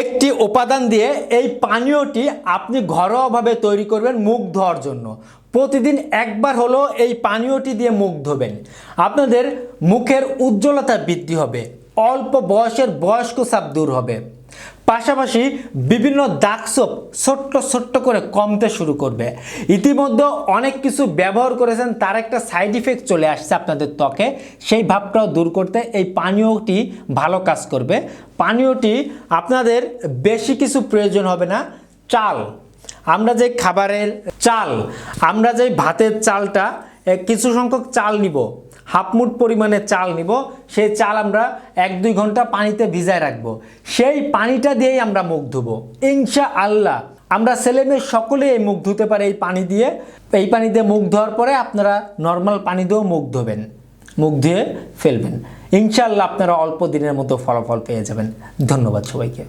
একটি উপাদান দিয়ে এই পানীয়টি আপনি ঘরোয়াভাবে তৈরি করবেন মুখ ধোয়ার জন্য। প্রতিদিন একবার হলো এই পানীয়টি দিয়ে মুখ ধোবেন। আপনাদের মুখের উজ্জ্বলতা বৃদ্ধি হবে। অল্প বয়সের বয়স্ক সাপ দূর হবে। পাশাপাশি বিভিন্ন দাগসোপ ছোট্ট ছোট্ট করে কমতে শুরু করবে। ইতিমধ্যে অনেক কিছু ব্যবহার করেছেন, তার একটা সাইড ইফেক্ট চলে আসছে আপনাদের ত্বকে। সেই ভাবটাও দূর করতে এই পানীয়টি ভালো কাজ করবে। পানীয়টি আপনাদের বেশি কিছু প্রয়োজন হবে না, চাল। আমরা যে খাবারের চাল, আমরা যে ভাতের চালটা কিছু সংখ্যক চাল নিব। হাফ মুঠ পরিমাণে চাল নিব। সেই চাল আমরা এক, দুই ঘণ্টা পানিতে ভিজায় রাখব। সেই পানিটা দিয়েই আমরা মুখ ধুবো। ইনশা আল্লাহ আমরা ছেলে মেয়ে সকলে এই মুখ ধুতে পারে এই পানি দিয়ে। এই পানি দিয়ে মুখ ধোয়ার পরে আপনারা নর্মাল পানি দিয়েও মুখ ধোবেন। মুখ ধুয়ে ফেলবেন। ইনশাআল্লাহ আপনারা অল্প দিনের মতো ফলাফল পেয়ে যাবেন। ধন্যবাদ সবাইকে।